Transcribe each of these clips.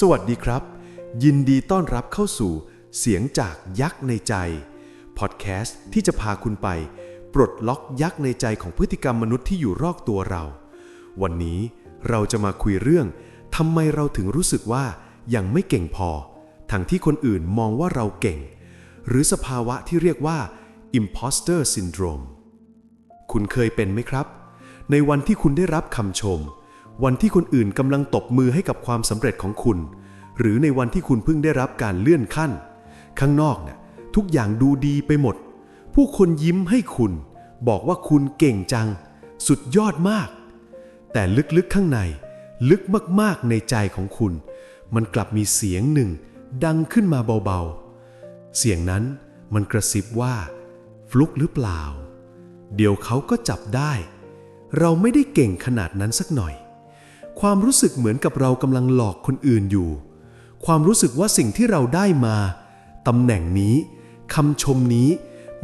สวัสดีครับ ยินดีต้อนรับเข้าสู่เสียงจากยักษ์ในใจ พอดแคสต์ที่จะพาคุณไป ปลดล็อกยักษ์ในใจของพฤติกรรมมนุษย์ที่อยู่รอบตัวเรา วันนี้เราจะมาคุยเรื่องทำไมเราถึงรู้สึกว่ายังไม่เก่งพอ ทั้งที่คนอื่นมองว่าเราเก่ง หรือสภาวะที่เรียกว่า imposter syndrome คุณเคยเป็นไหมครับ ในวันที่คุณได้รับคำชม วันที่คนอื่นกำลังตบมือให้กับความสำเร็จของคุณ หรือในวันที่คุณเพิ่งได้รับการเลื่อนขั้น ข้างนอกเนี่ยทุกอย่างดูดีไปหมด ผู้คนยิ้มให้คุณ บอกว่าคุณเก่งจัง สุดยอดมาก แต่ลึกๆข้างใน ลึกมากๆในใจของคุณ มันกลับมีเสียงหนึ่ง ดังขึ้นมาเบาๆ เสียงนั้นมันกระซิบว่า ฟลุกหรือเปล่า เดี๋ยวเขาก็จับได้ เราไม่ได้เก่งขนาดนั้นสักหน่อย ความรู้สึกเหมือนกับเรากำลังหลอกคนอื่นอยู่ ความรู้สึกว่าสิ่งที่เราได้มาตำแหน่งนี้คำชมนี้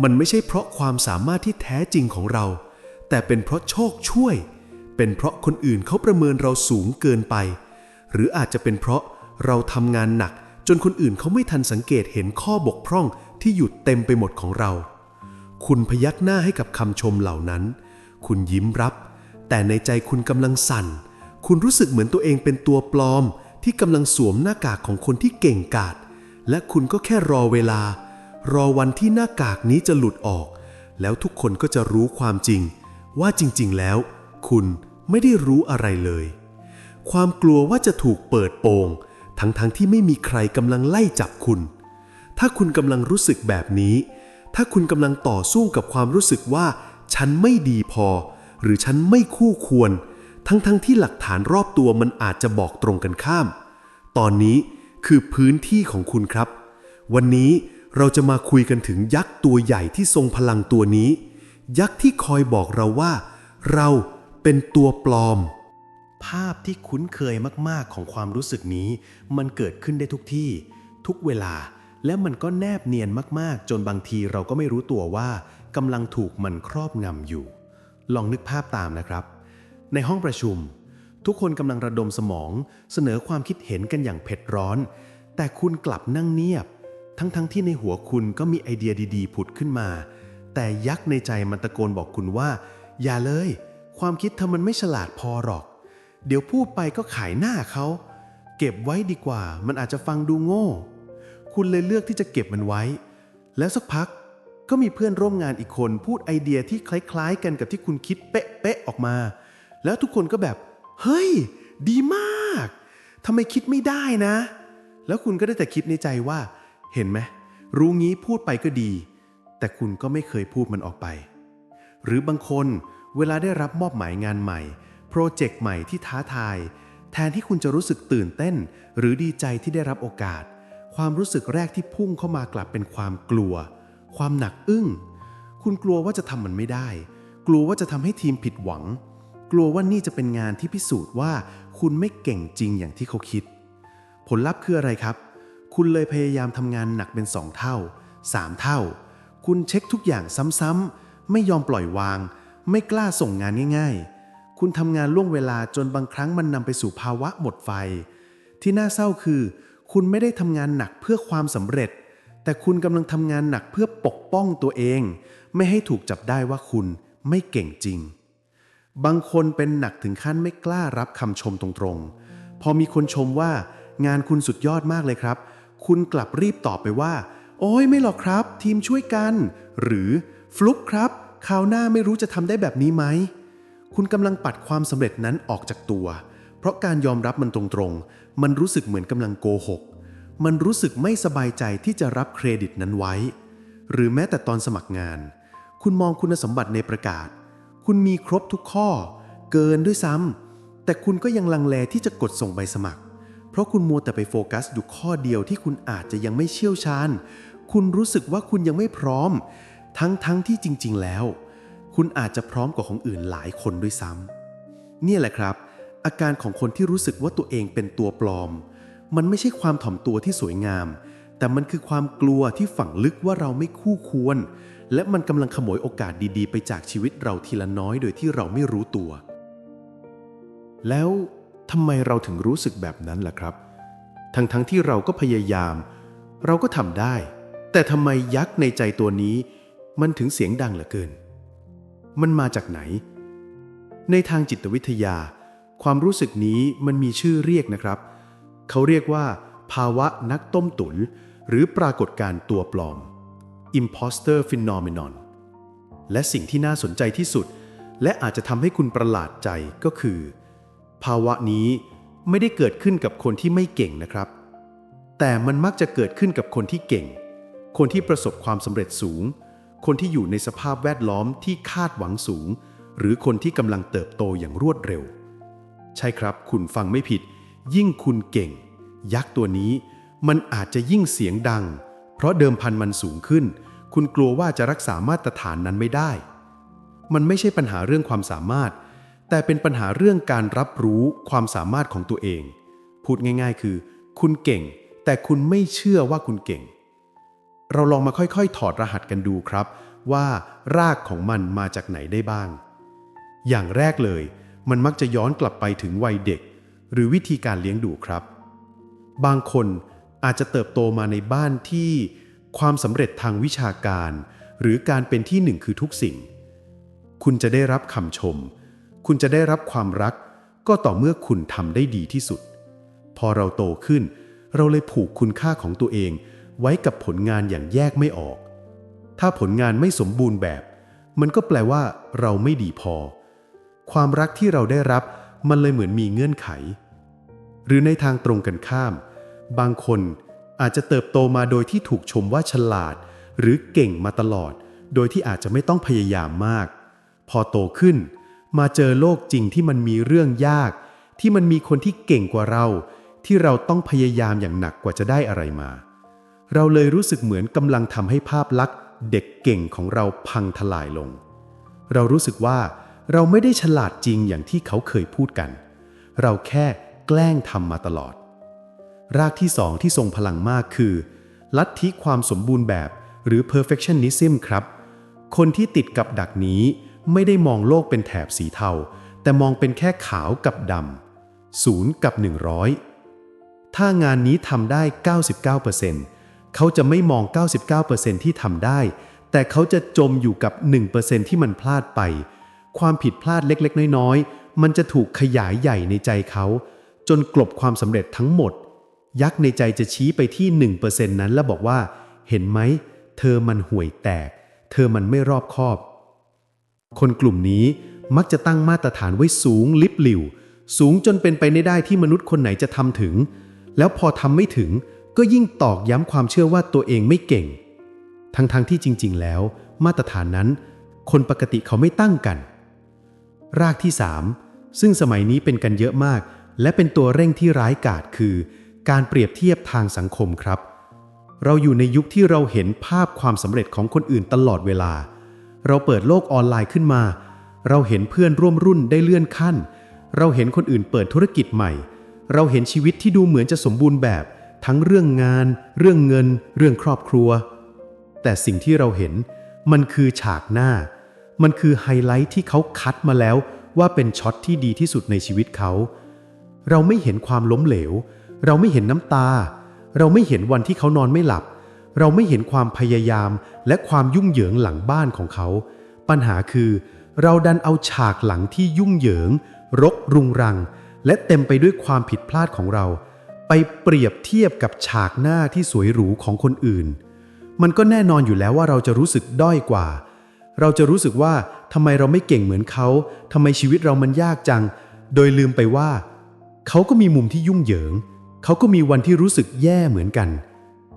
มันไม่ใช่เพราะความสามารถที่แท้จริงของเรา แต่เป็นเพราะโชคช่วย เป็นเพราะคนอื่นเขาประเมินเราสูงเกินไป หรืออาจจะเป็นเพราะเราทำงานหนัก จนคนอื่นเขาไม่ทันสังเกตเห็นข้อบกพร่องที่อยู่เต็มไปหมดของเรา คุณพยักหน้าให้กับคำชมเหล่านั้น คุณยิ้มรับ แต่ในใจคุณกำลังสั่น คุณรู้สึกเหมือนตัวเองเป็นตัวปลอม ที่กำลังสวมหน้ากากของคนที่เก่งกาจและคุณก็แค่รอเวลา รอวันที่หน้ากากนี้จะหลุดออก แล้วทุกคนก็จะรู้ความจริง ว่าจริงๆ แล้ว คุณไม่ได้รู้อะไรเลย ความกลัวว่าจะถูกเปิดโปงทั้งๆทที่ไม่มีใครกำลังไล่จับคุณ ถ้าคุณกำลังรู้สึกแบบนี้ ถ้าคุณกำลังต่อสู้กับความรู้สึกว่า ฉันไม่ดีพอ หรือฉันไม่คู่ควร ทั้งๆทที่หลักฐานรอบตัวมันอาจจะบอกตรงกันข้าม ตอนนี้คือพื้นที่ของคุณครับ วันนี้เราจะมาคุยกันถึงยักษ์ตัวใหญ่ที่ทรงพลังตัวนี้ ยักษ์ที่คอยบอกเราว่า เราเป็นตัวปลอม ภาพที่คุ้นเคยมากๆของความรู้สึกนี้ มันเกิดขึ้นได้ทุกที่ ทุกเวลา และมันก็แนบเนียนมากๆ จนบางทีเราก็ไม่รู้ตัวว่ากำลังถูกมันครอบงำอยู่ ลองนึกภาพตามนะครับ ในห้องประชุม ทุกคนกำลังระดมสมอง เสนอความคิดเห็นกันอย่างเผ็ดร้อน แต่คุณกลับนั่งเงียบ ทั้งๆทที่ในหัวคุณก็มีไอเดียดีๆ ผุดขึ้นมา แต่ยักษ์ในใจมันตะโกนบอกคุณว่า อย่าเลย ความคิดเธอมันไม่ฉลาดพอหรอก เดี๋ยวพูดไปก็ขายหน้าเขา เก็บไว้ดีกว่า มันอาจจะฟังดูโง่ คุณเลยเลือกที่จะเก็บมันไว้ แล้วสักพักก็มีเพื่อนร่วมงานอีกคนพูดไอเดียที่คล้ายๆ กันกับที่คุณคิดเป๊ะๆออกมา แล้วทุกคนก็แบบ เฮ้ย ดีมากทำไมคิดไม่ได้นะ แล้วคุณก็ได้แต่คิดในใจว่า เห็นไหมรู้งี้พูดไปก็ดี แต่คุณก็ไม่เคยพูดมันออกไป หรือบางคนเวลาได้รับมอบหมายงานใหม่ โปรเจกต์ใหม่ที่ท้าทาย แทนที่คุณจะรู้สึกตื่นเต้น หรือดีใจที่ได้รับโอกาส ความรู้สึกแรกที่พุ่งเข้ามากลับเป็นความกลัว ความหนักอึ้ง คุณกลัวว่าจะทำมันไม่ได้ กลัวว่าจะทำให้ทีมผิดหวัง กลัวว่านี่จะเป็นงานที่พิสูจน์ว่า คุณไม่เก่งจริงอย่างที่เขาคิด ผลลัพธ์คืออะไรครับ คุณเลยพยายามทำงานหนักเป็นสองเท่าสามเท่า คุณเช็คทุกอย่างซ้ำๆไม่ยอมปล่อยวาง ไม่กล้าส่งงานง่ายๆ คุณทำงานล่วงเวลาจนบางครั้งมันนำไปสู่ภาวะหมดไฟ ที่น่าเศร้าคือ คุณไม่ได้ทำงานหนักเพื่อความสำเร็จ แต่คุณกำลังทำงานหนักเพื่อปกป้องตัวเอง ไม่ให้ถูกจับได้ว่าคุณไม่เก่งจริง บางคนเป็นหนักถึงขั้นไม่กล้ารับคำชมตรงๆ พอมีคนชมว่างานคุณสุดยอดมากเลยครับ คุณกลับรีบตอบไปว่า โอ้ยไม่หรอกครับ ทีมช่วยกัน หรือฟลุกครับคราวหน้าไม่รู้จะทำได้แบบนี้ไหม คุณกำลังปัดความสำเร็จนั้นออกจากตัว เพราะการยอมรับมันตรงๆ มันรู้สึกเหมือนกำลังโกหก มันรู้สึกไม่สบายใจที่จะรับเครดิตนั้นไว้ หรือแม้แต่ตอนสมัครงาน คุณมองคุณสมบัติในประกาศ คุณมีครบทุกข้อ เกินด้วยซ้ำแต่คุณก็ยังลังเลที่จะกดส่งใบสมัคร เพราะคุณมัวแต่ไปโฟกัสอยู่ข้อเดียวที่คุณอาจจะยังไม่เชี่ยวชาญ คุณรู้สึกว่าคุณยังไม่พร้อม ทั้งทั้งที่จริง ๆ แล้ว คุณอาจจะพร้อมกว่าของอื่นหลายคนด้วยซ้ำเนี่ยแหละครับ อาการของคนที่รู้สึกว่าตัวเองเป็นตัวปลอม มันไม่ใช่ความถ่อมตัวที่สวยงาม แต่มันคือความกลัวที่ฝังลึกว่าเราไม่คู่ควร และมันกำลังขโมยโอกาสดีๆ ไปจากชีวิตเราทีละน้อยโดยที่เราไม่รู้ตัว แล้วทำไมเราถึงรู้สึกแบบนั้นล่ะครับ ทั้งๆทที่เราก็พยายาม เราก็ทำได้ แต่ทำไมยักษ์ในใจตัวนี้ มันถึงเสียงดังเหลือเกิน มันมาจากไหน ในทางจิตวิทยา ความรู้สึกนี้มันมีชื่อเรียกนะครับ เขาเรียกว่า ภาวะนักต้มตุน หรือปรากฏการ์ตัวปลอม imposter phenomenon และสิ่งที่น่าสนใจที่สุด และอาจจะทำให้คุณประหลาดใจก็คือ ภาวะนี้ไม่ได้เกิดขึ้นกับคนที่ไม่เก่งนะครับ แต่มันมักจะเกิดขึ้นกับคนที่เก่ง คนที่ประสบความสำเร็จสูง คนที่อยู่ในสภาพแวดล้อมที่คาดหวังสูง หรือคนที่กำลังเติบโตอย่างรวดเร็ว ใช่ครับ คุณฟังไม่ผิด ยิ่งคุณเก่ง ยักษ์ตัวนี้มันอาจจะยิ่งเสียงดัง ราะเดิมพันมันสูงขึ้น คุณกลัวว่าจะรักษามาตรฐานนั้นไม่ได้ มันไม่ใช่ปัญหาเรื่องความสามารถ แต่เป็นปัญหาเรื่องการรับรู้ความสามารถของตัวเอง พูดง่ายๆ คือ คุณเก่ง แต่คุณไม่เชื่อว่าคุณเก่ง เราลองมาค่อยๆ ถอดรหัสกันดูครับ ว่ารากของมันมาจากไหนได้บ้าง อย่างแรกเลย มันมักจะย้อนกลับไปถึงวัยเด็ก หรือวิธีการเลี้ยงดูครับ บางคน อาจจะเติบโตมาในบ้านที่ความสำเร็จทางวิชาการ หรือการเป็นที่หนึ่งคือทุกสิ่ง คุณจะได้รับคำชม คุณจะได้รับความรัก ก็ต่อเมื่อคุณทำได้ดีที่สุด พอเราโตขึ้น เราเลยผูกคุณค่าของตัวเองไว้กับผลงานอย่างแยกไม่ออก ถ้าผลงานไม่สมบูรณ์แบบ มันก็แปลว่าเราไม่ดีพอ ความรักที่เราได้รับมันเลยเหมือนมีเงื่อนไข หรือในทางตรงกันข้าม บางคนอาจจะเติบโตมาโดยที่ถูกชมว่าฉลาด หรือเก่งมาตลอด โดยที่อาจจะไม่ต้องพยายามมาก พอโตขึ้น มาเจอโลกจริงที่มันมีเรื่องยาก ที่มันมีคนที่เก่งกว่าเรา ที่เราต้องพยายามอย่างหนักกว่าจะได้อะไรมา เราเลยรู้สึกเหมือนกำลังทำให้ภาพลักษณ์ เด็กเก่งของเราพังทลายลง เรารู้สึกว่าเราไม่ได้ฉลาดจริงอย่างที่เขาเคยพูดกัน เราแค่แกล้งทำมาตลอด รากที่สองที่ทรงพลังมากคือ ลัทธิความสมบูรณ์แบบ หรือ perfectionism ครับ คนที่ติดกับดักนี้ไม่ได้มองโลกเป็นแถบสีเทา แต่มองเป็นแค่ขาวกับดำศูนย์กับ 100 ถ้างานนี้ทำได้ 99%เขาจะไม่มอง 99%ที่ทำได้ แต่เขาจะจมอยู่กับ 1%ที่มันพลาดไป ความผิดพลาดเล็กๆ น้อยๆ มันจะถูกขยายใหญ่ในใจเขา จนกลบความสำเร็จทั้งหมด ยักษ์ในใจจะชี้ไปที่ 1%นั้นแล้วบอกว่า เห็นไหม เธอมันห่วยแตก เธอมันไม่รอบคอบ คนกลุ่มนี้มักจะตั้งมาตรฐานไว้สูงลิบหลิว สูงจนเป็นไปไม่ได้ที่มนุษย์คนไหนจะทำถึง แล้วพอทำไม่ถึงก็ยิ่งตอกย้ำความเชื่อว่าตัวเองไม่เก่ง ทั้งๆทที่จริง ๆ แล้ว มาตรฐานนั้น คนปกติเขาไม่ตั้งกัน รากที่ 3 ซึ่งสมัยนี้เป็นกันเยอะมาก และเป็นตัวเร่งที่ร้ายกาจคือ การเปรียบเทียบทางสังคมครับ เราอยู่ในยุคที่เราเห็นภาพความสำเร็จของคนอื่นตลอดเวลา เราเปิดโลกออนไลน์ขึ้นมา เราเห็นเพื่อนร่วมรุ่นได้เลื่อนขั้น เราเห็นคนอื่นเปิดธุรกิจใหม่ เราเห็นชีวิตที่ดูเหมือนจะสมบูรณ์แบบ ทั้งเรื่องงาน เรื่องเงิน เรื่องครอบครัว แต่สิ่งที่เราเห็นมันคือฉากหน้า มันคือไฮไลท์ที่เขาคัดมาแล้วว่าเป็นช็อตที่ดีที่สุดในชีวิตเขา เราไม่เห็นความล้มเหลว เราไม่เห็นน้ำตา เราไม่เห็นวันที่เขานอนไม่หลับ เราไม่เห็นความพยายามและความยุ่งเหยิงหลังบ้านของเขา ปัญหาคือ เราดันเอาฉากหลังที่ยุ่งเหยิง รกรุงรัง และเต็มไปด้วยความผิดพลาดของเรา ไปเปรียบเทียบกับฉากหน้าที่สวยหรูของคนอื่น มันก็แน่นอนอยู่แล้วว่าเราจะรู้สึกด้อยกว่า เราจะรู้สึกว่าทำไมเราไม่เก่งเหมือนเขาทำไมชีวิตเรามันยากจัง โดยลืมไปว่า เขาก็มีมุมที่ยุ่งเหยิง เขาก็มีวันที่รู้สึกแย่เหมือนกัน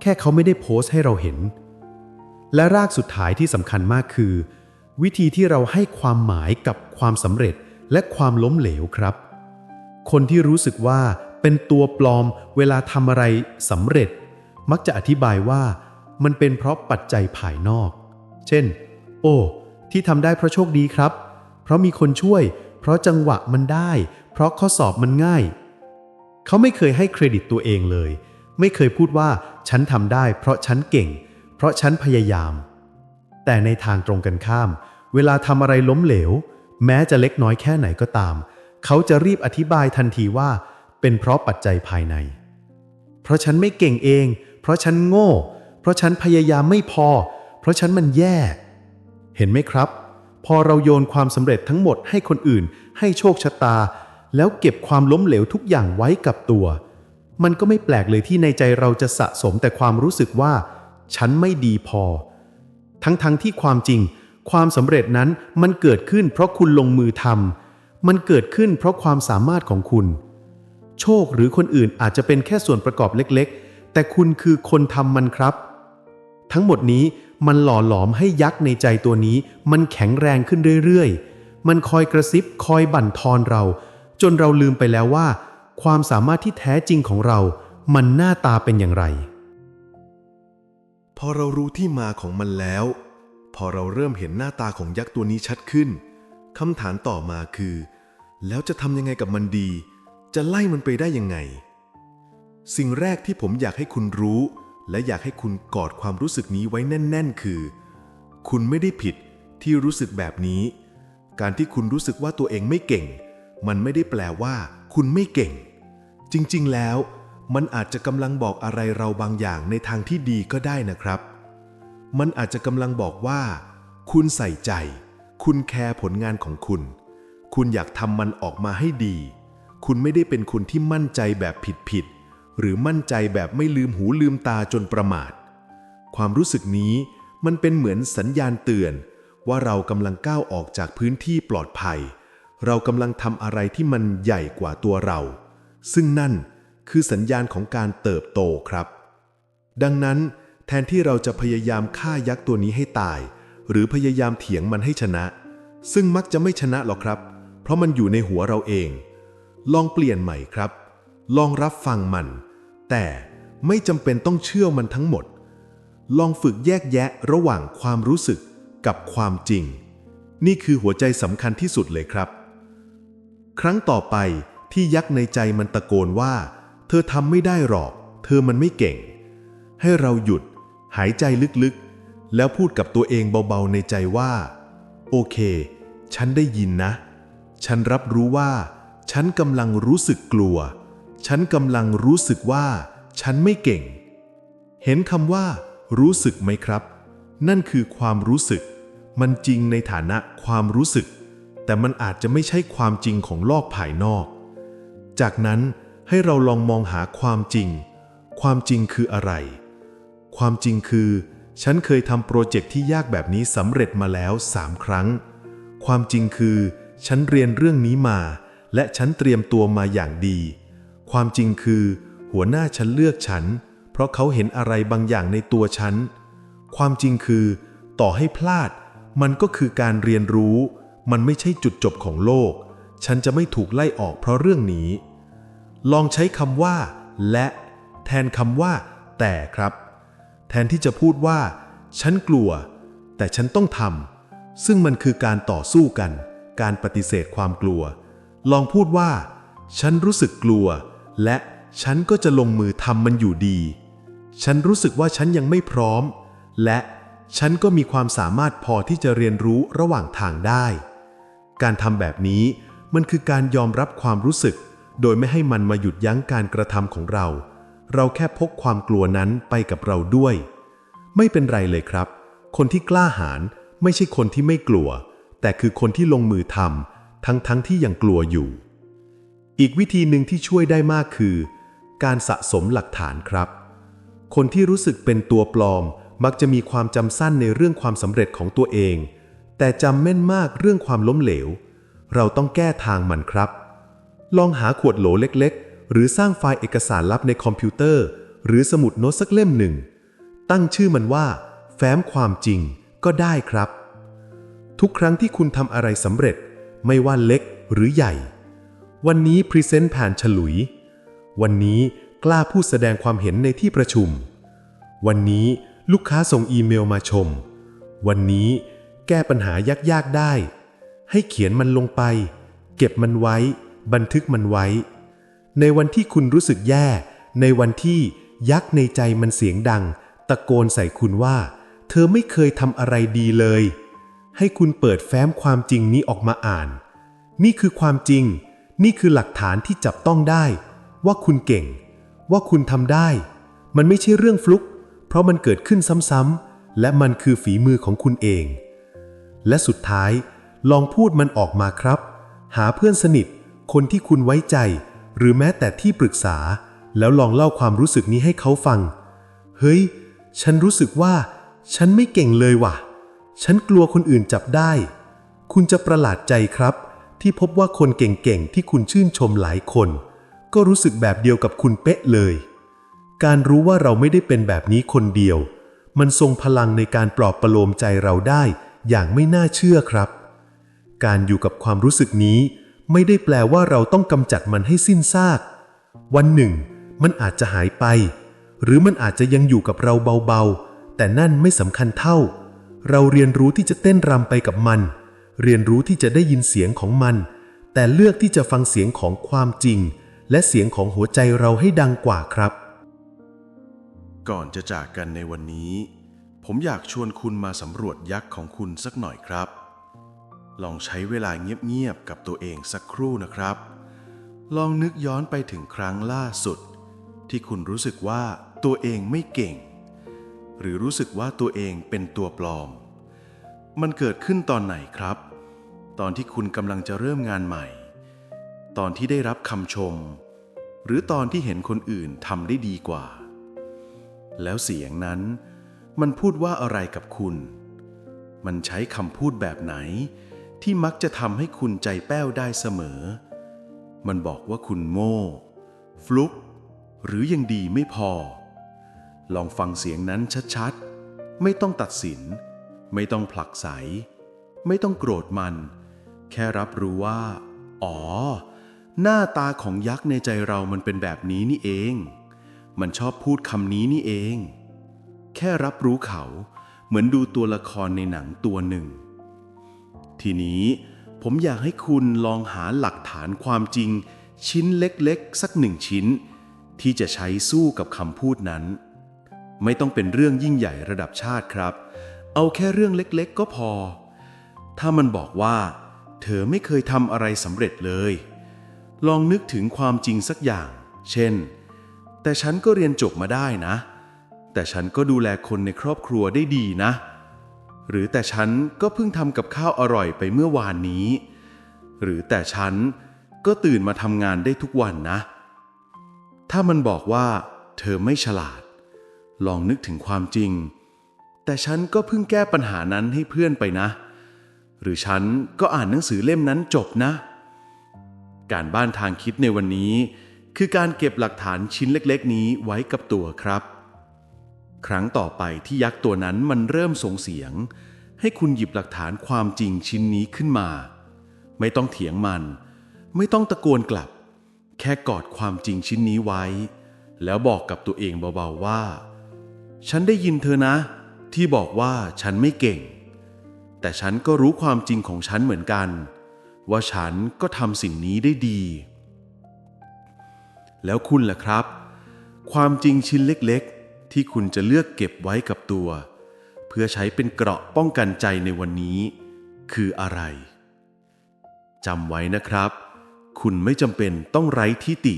แค่เขาไม่ได้โพสต์ให้เราเห็น และรากสุดท้ายที่สำคัญมากคือ วิธีที่เราให้ความหมายกับความสำเร็จและความล้มเหลวครับ คนที่รู้สึกว่าเป็นตัวปลอมเวลาทำอะไรสำเร็จ มักจะอธิบายว่ามันเป็นเพราะปัจจัยภายนอก เช่น โอ้ ที่ทำได้เพราะโชคดีครับ เพราะมีคนช่วย เพราะจังหวะมันได้ เพราะข้อสอบมันง่าย เขาไม่เคยให้เครดิตตัวเองเลย ไม่เคยพูดว่าฉันทำได้ เพราะฉันเก่ง เพราะฉันพยายาม แต่ในทางตรงกันข้าม เวลาทำอะไรล้มเหลว แม้จะเล็กน้อยแค่ไหนก็ตาม เขาจะรีบอธิบายทันทีว่า เป็นเพราะปัจจัยภายใน เพราะฉันไม่เก่งเอง เพราะฉันโง่ เพราะฉันพยายามไม่พอ เพราะฉันมันแย่ เห็นไหมครับ พอเราโยนความสำเร็จทั้งหมดให้คนอื่น ให้โชคชะตา แล้วเก็บความล้มเหลวทุกอย่างไว้กับตัว มันก็ไม่แปลกเลยที่ในใจเราจะสะสมแต่ความรู้สึกว่า ฉันไม่ดีพอ ทั้งๆทที่ความจริง ความสำเร็จนั้นมันเกิดขึ้นเพราะคุณลงมือทำมันเกิดขึ้นเพราะความสามารถของคุณ โชคหรือคนอื่นอาจจะเป็นแค่ส่วนประกอบเล็กๆ แต่คุณคือคนทำมันครับ ทั้งหมดนี้มันหล่อหลอมให้ยักษ์ในใจตัวนี้ มันแข็งแรงขึ้นเรื่อยๆ มันคอยกระซิบคอยบั่นทอนเรา จนเราลืมไปแล้วว่า ความสามารถที่แท้จริงของเรา มันหน้าตาเป็นอย่างไร พอเรารู้ที่มาของมันแล้ว พอเราเริ่มเห็นหน้าตาของยักษ์ตัวนี้ชัดขึ้นคำถามต่อมาคือ แล้วจะทำยังไงกับมันดี จะไล่มันไปได้ยังไง สิ่งแรกที่ผมอยากให้คุณรู้ และอยากให้คุณกอดความรู้สึกนี้ไว้แน่น ๆ คือ คุณไม่ได้ผิดที่รู้สึกแบบนี้ การที่คุณรู้สึกว่าตัวเองไม่เก่ง มันไม่ได้แปลว่า คุณไม่เก่ง จริงๆ แล้ว มันอาจจะกำลังบอกอะไรเราบางอย่างในทางที่ดีก็ได้นะครับ มันอาจจะกำลังบอกว่า คุณใส่ใจ คุณแคร์ผลงานของคุณ คุณอยากทำมันออกมาให้ดี คุณไม่ได้เป็นคนที่มั่นใจแบบผิดๆหรือมั่นใจแบบไม่ลืมหูลืมตาจนประมาท ความรู้สึกนี้มันเป็นเหมือนสัญญาณเตือนว่าเรากำลังก้าวออกจากพื้นที่ปลอดภัย เรากำลังทำอะไรที่มันใหญ่กว่าตัวเรา ซึ่งนั่นคือสัญญาณของการเติบโตครับ ดังนั้น แทนที่เราจะพยายามฆ่ายักษ์ตัวนี้ให้ตาย หรือพยายามเถียงมันให้ชนะ ซึ่งมักจะไม่ชนะหรอกครับ เพราะมันอยู่ในหัวเราเอง ลองเปลี่ยนใหม่ครับ ลองรับฟังมัน แต่ไม่จำเป็นต้องเชื่อมันทั้งหมด ลองฝึกแยกแยะระหว่างความรู้สึกกับความจริง นี่คือหัวใจสำคัญที่สุดเลยครับ ครั้งต่อไปที่ยักษ์ในใจมันตะโกนว่า เธอทำไม่ได้หรอก เธอมันไม่เก่ง ให้เราหยุด หายใจลึกๆ แล้วพูดกับตัวเองเบาๆในใจว่า โอเค ฉันได้ยินนะ ฉันรับรู้ว่า ฉันกำลังรู้สึกกลัว ฉันกำลังรู้สึกว่า ฉันไม่เก่ง เห็นคำว่า รู้สึกไหมครับ นั่นคือความรู้สึก มันจริงในฐานะความรู้สึก แต่มันอาจจะไม่ใช่ความจริงของโลกภายนอก จากนั้นให้เราลองมองหาความจริง ความจริงคืออะไร ความจริงคือ ฉันเคยทำโปรเจกต์ที่ยากแบบนี้สำเร็จมาแล้วสามครั้ง ความจริงคือ ฉันเรียนเรื่องนี้มา และฉันเตรียมตัวมาอย่างดี ความจริงคือ หัวหน้าฉันเลือกฉัน เพราะเขาเห็นอะไรบางอย่างในตัวฉัน ความจริงคือ ต่อให้พลาด มันก็คือการเรียนรู้ มันไม่ใช่จุดจบของโลก ฉันจะไม่ถูกไล่ออกเพราะเรื่องนี้ ลองใช้คำว่า และ แทนคำว่า แต่ครับ แทนที่จะพูดว่า ฉันกลัว แต่ฉันต้องทำซึ่งมันคือการต่อสู้กัน การปฏิเสธความกลัว ลองพูดว่า ฉันรู้สึกกลัว และฉันก็จะลงมือทำมันอยู่ดี ฉันรู้สึกว่าฉันยังไม่พร้อม และฉันก็มีความสามารถพอที่จะเรียนรู้ระหว่างทางได้ การทำแบบนี้มันคือการยอมรับความรู้สึก โดยไม่ให้มันมาหยุดยั้งการกระทำของเรา เราแค่พกความกลัวนั้นไปกับเราด้วย ไม่เป็นไรเลยครับ คนที่กล้าหาญไม่ใช่คนที่ไม่กลัว แต่คือคนที่ลงมือทำทั้งทั้งที่ยังกลัวอยู่ อีกวิธีหนึ่งที่ช่วยได้มากคือ การสะสมหลักฐานครับ คนที่รู้สึกเป็นตัวปลอมมักจะมีความจำสั้นในเรื่องความสำเร็จของตัวเอง แต่จำแม่นมากเรื่องความล้มเหลว เราต้องแก้ทางมันครับ ลองหาขวดโหลเล็กๆ หรือสร้างไฟล์เอกสารลับในคอมพิวเตอร์ หรือสมุดโน้ตสักเล่มหนึ่ง ตั้งชื่อมันว่า แฟ้มความจริงก็ได้ครับ ทุกครั้งที่คุณทำอะไรสำเร็จ ไม่ว่าเล็กหรือใหญ่ วันนี้พรีเซนต์ผ่านฉลุย วันนี้กล้าพูดแสดงความเห็นในที่ประชุม วันนี้ลูกค้าส่งอีเมลมาชม วันนี้ แก้ปัญหายากๆได้ ให้เขียนมันลงไป เก็บมันไว้ บันทึกมันไว้ ในวันที่คุณรู้สึกแย่ ในวันที่ยักษ์ในใจมันเสียงดัง ตะโกนใส่คุณว่า เธอไม่เคยทำอะไรดีเลย ให้คุณเปิดแฟ้มความจริงนี้ออกมาอ่าน นี่คือความจริง นี่คือหลักฐานที่จับต้องได้ ว่าคุณเก่ง ว่าคุณทำได้ มันไม่ใช่เรื่องฟลุก เพราะมันเกิดขึ้นซ้ำๆและมันคือฝีมือของคุณเอง และสุดท้าย ลองพูดมันออกมาครับ หาเพื่อนสนิท คนที่คุณไว้ใจ หรือแม้แต่ที่ปรึกษา แล้วลองเล่าความรู้สึกนี้ให้เขาฟัง เฮ้ย ฉันรู้สึกว่า ฉันไม่เก่งเลยว่ะ ฉันกลัวคนอื่นจับได้ คุณจะประหลาดใจครับ ที่พบว่าคนเก่งๆที่คุณชื่นชมหลายคน ก็รู้สึกแบบเดียวกับคุณเป๊ะเลย การรู้ว่าเราไม่ได้เป็นแบบนี้คนเดียวมันทรงพลังในการปลอบประโลมใจเราได้ อย่างไม่น่าเชื่อครับ การอยู่กับความรู้สึกนี้ไม่ได้แปลว่าเราต้องกำจัดมันให้สิ้นซาก วันหนึ่ง มันอาจจะหายไป หรือมันอาจจะยังอยู่กับเราเบาๆ แต่นั่นไม่สำคัญเท่า เราเรียนรู้ที่จะเต้นรำไปกับมัน เรียนรู้ที่จะได้ยินเสียงของมัน แต่เลือกที่จะฟังเสียงของความจริง และเสียงของหัวใจเราให้ดังกว่าครับ ก่อนจะจากกันในวันนี้ ผมอยากชวนคุณมาสำรวจยักษ์ของคุณสักหน่อยครับ ลองใช้เวลาเงียบๆกับตัวเองสักครู่นะครับ ลองนึกย้อนไปถึงครั้งล่าสุด ที่คุณรู้สึกว่าตัวเองไม่เก่ง หรือรู้สึกว่าตัวเองเป็นตัวปลอม มันเกิดขึ้นตอนไหนครับ ตอนที่คุณกำลังจะเริ่มงานใหม่ ตอนที่ได้รับคำชม หรือตอนที่เห็นคนอื่นทำได้ดีกว่า แล้วเสียงนั้น มันพูดว่าอะไรกับคุณ มันใช้คำพูดแบบไหน ที่มักจะทำให้คุณใจแป้วได้เสมอ มันบอกว่าคุณโง่ ฟลุก หรือยังดีไม่พอ ลองฟังเสียงนั้นชัดๆ ไม่ต้องตัดสิน ไม่ต้องผลักไส ไม่ต้องโกรธมัน แค่รับรู้ว่า อ๋อ หน้าตาของยักษ์ในใจเรามันเป็นแบบนี้นี่เอง มันชอบพูดคำนี้นี่เอง แค่รับรู้เขาเหมือนดูตัวละครในหนังตัวหนึ่ง ทีนี้ผมอยากให้คุณลองหาหลักฐานความจริง ชิ้นเล็กๆ สักหนึ่งชิ้น ที่จะใช้สู้กับคำพูดนั้น ไม่ต้องเป็นเรื่องยิ่งใหญ่ระดับชาติครับ เอาแค่เรื่องเล็กๆ ก็พอ ถ้ามันบอกว่า เธอไม่เคยทำอะไรสำเร็จเลย ลองนึกถึงความจริงสักอย่าง เช่น แต่ฉันก็เรียนจบมาได้นะ แต่ฉันก็ดูแลคนในครอบครัวได้ดีนะ หรือแต่ฉันก็เพิ่งทำกับข้าวอร่อยไปเมื่อวานนี้ หรือแต่ฉันก็ตื่นมาทำงานได้ทุกวันนะ ถ้ามันบอกว่า เธอไม่ฉลาด ลองนึกถึงความจริง แต่ฉันก็เพิ่งแก้ปัญหานั้นให้เพื่อนไปนะ หรือฉันก็อ่านหนังสือเล่มนั้นจบนะ การบ้านทางคิดในวันนี้ คือการเก็บหลักฐานชิ้นเล็ก ๆ นี้ไว้กับตัวครับ ครั้งต่อไปที่ยักษ์ตัวนั้นมันเริ่มส่งเสียง ให้คุณหยิบหลักฐานความจริงชิ้นนี้ขึ้นมา ไม่ต้องเถียงมัน ไม่ต้องตะโกนกลับ แค่กอดความจริงชิ้นนี้ไว้ แล้วบอกกับตัวเองเบาๆว่า ฉันได้ยินเธอนะ ที่บอกว่าฉันไม่เก่ง แต่ฉันก็รู้ความจริงของฉันเหมือนกัน ว่าฉันก็ทำสิ่งนี้ได้ดี แล้วคุณล่ะครับ ความจริงชิ้นเล็กๆ ที่คุณจะเลือกเก็บไว้กับตัว เพื่อใช้เป็นเกราะป้องกันใจในวันนี้ คืออะไรจำไว้นะครับ คุณไม่จำเป็นต้องไร้ทิฏฐิ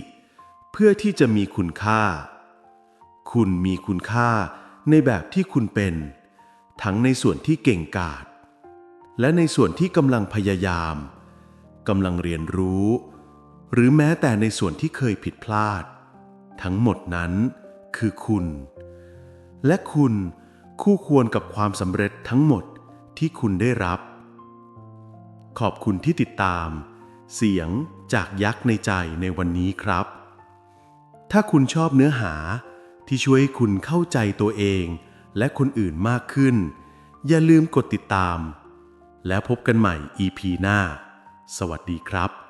เพื่อที่จะมีคุณค่า คุณมีคุณค่าในแบบที่คุณเป็น ทั้งในส่วนที่เก่งกาจและในส่วนที่กำลังพยายามกำลังเรียนรู้ หรือแม้แต่ในส่วนที่เคยผิดพลาด ทั้งหมดนั้นคือคุณ และคุณคู่ควรกับความสำเร็จทั้งหมดที่คุณได้รับ ขอบคุณที่ติดตาม เสียงจากยักษ์ในใจในวันนี้ครับ ถ้าคุณชอบเนื้อหาที่ช่วยให้คุณเข้าใจตัวเองและคนอื่นมากขึ้น อย่าลืมกดติดตาม แล้วพบกันใหม่ EP หน้า สวัสดีครับ